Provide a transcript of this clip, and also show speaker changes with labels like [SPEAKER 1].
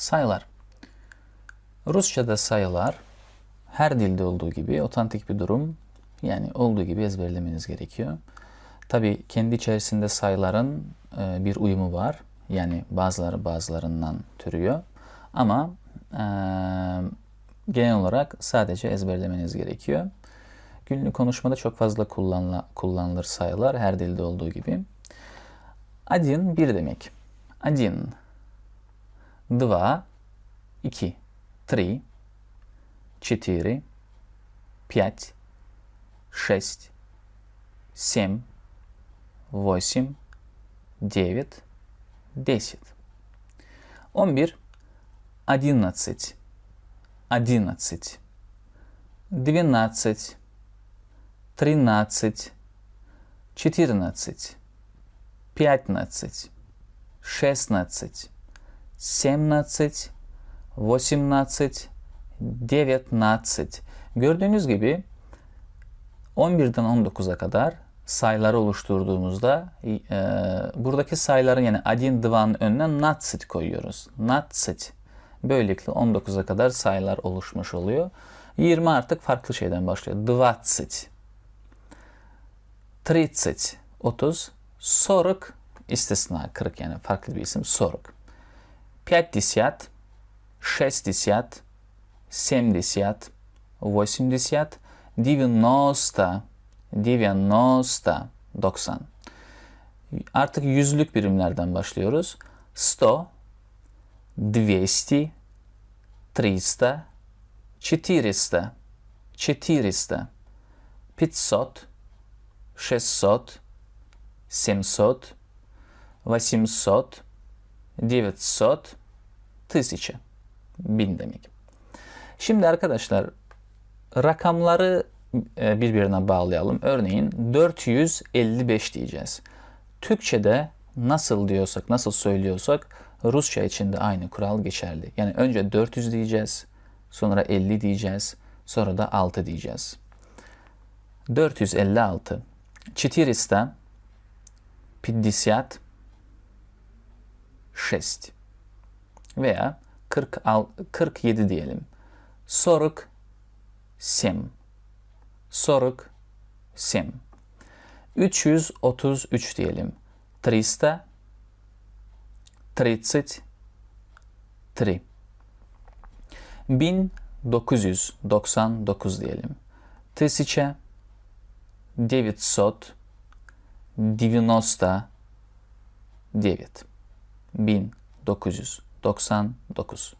[SPEAKER 1] Sayılar. Rusça'da sayılar her dilde olduğu gibi otantik bir durum. Yani olduğu gibi ezberlemeniz gerekiyor. Tabi kendi içerisinde sayıların e, bir uyumu var. Yani bazıları bazılarından türüyor. Ama e, genel olarak sadece ezberlemeniz gerekiyor. Günlük konuşmada çok fazla kullanla, kullanılır sayılar her dilde olduğu gibi. Adin bir demek. Adin два, ики, три, четыре, пять, шесть, семь, восемь, девять, десять, омбир, одиннадцать, одиннадцать, двенадцать, тринадцать, четырнадцать, пятнадцать, шестнадцать. 17, 18, 19. Gördüğünüz gibi 11'den 19'a kadar sayıları oluşturduğumuzda e, buradaki sayıların yani adin divanın önüne natsit koyuyoruz. Natsit. Böylelikle 19'a kadar sayılar oluşmuş oluyor. 20 artık farklı şeyden başlıyor. Dvatsit. 30. 30. Soruk istisna. 40 yani farklı bir isim. Soruk. 50. 60. 70. 80. 90. 90. 90. Artık yüzlük birimlerden başlıyoruz. 100, 200, 300, 400, 400, 500, 600, 700, 800, 900, 1000. Bin demek. Şimdi arkadaşlar rakamları e, birbirine bağlayalım. Örneğin 455 diyeceğiz. Türkçe'de nasıl diyorsak, nasıl söylüyorsak Rusça için de aynı kural geçerli. Yani önce 400 diyeceğiz, sonra 50 diyeceğiz, sonra da 6 diyeceğiz. 456 456 veya 40, 47 diyelim. 47 47 333 diyelim. 333 1999 diyelim. 1999 1999